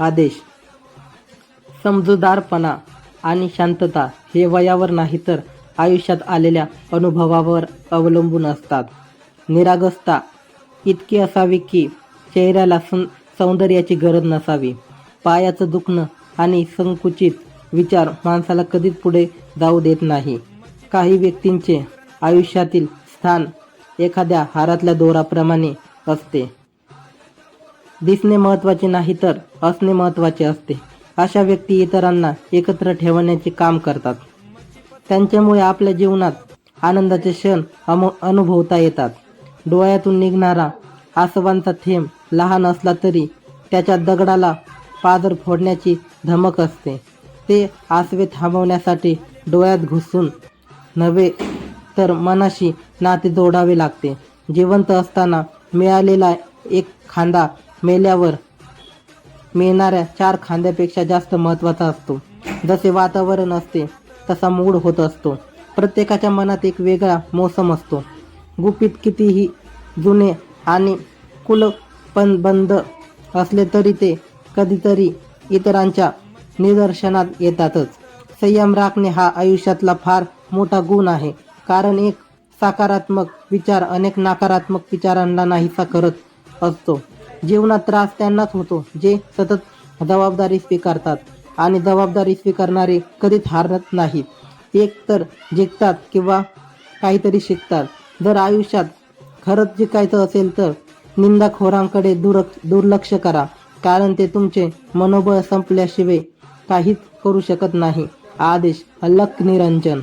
आदेश. समजूदारपणा आणि शांतता हे वयावर नाही तर आयुष्यात आलेल्या अनुभवावर अवलंबून असतात. निरागसता इतकी असावी की चेहऱ्याला सं सौंदर्याची गरज नसावी. पायाचं दुखणं आणि संकुचित विचार माणसाला कधीच पुढे जाऊ देत नाही. काही व्यक्तींचे आयुष्यातील स्थान एखाद्या हारातल्या दोराप्रमाणे असते. दिसणे महत्त्वाचे नाही तर असणे महत्त्वाचे असते. अशा व्यक्ती इतरांना एकत्र ठेवण्याचे काम करतात. त्यांच्यामुळे आपल्या जीवनात आनंदाचे क्षण अम अनुभवता येतात. डोळ्यातून निघणारा आसवांचा थेंब लहान असला तरी त्याच्या दगडाला पादर फोडण्याची धमक असते. ते आसवे थांबवण्यासाठी डोळ्यात घुसून नव्हे तर मनाशी नाते जोडावे लागते. जिवंत असताना मिळालेला एक खांदा मेल्यावर मिळणाऱ्या चार खांद्यापेक्षा जास्त महत्त्वाचा असतो. जसे वातावरण असते तसा मूड होत असतो. प्रत्येकाच्या मनात एक वेगळा मोसम असतो. गुपित कितीही जुने आणि कुलपण बंद असले तरी ते कधीतरी इतरांच्या निदर्शनात येतातच. संयम राखणे हा आयुष्यातला फार मोठा गुण आहे. कारण एक सकारात्मक विचार अनेक नकारात्मक विचारांना नाहीसा करत असतो. जीवनात त्रास त्यांनाच होतो जे सतत जबाबदारी स्वीकारतात. आणि जबाबदारी स्वीकारणारे कधीच हारत नाहीत. एक तर जिंकतात किंवा काहीतरी शिकतात. जर आयुष्यात खरंच जिंकायचं असेल तर निंदाखोरांकडे दुर दुर्लक्ष करा. कारण ते तुमचे मनोबळ संपल्याशिवाय काहीच करू शकत नाही. आदेश अलक निरंजन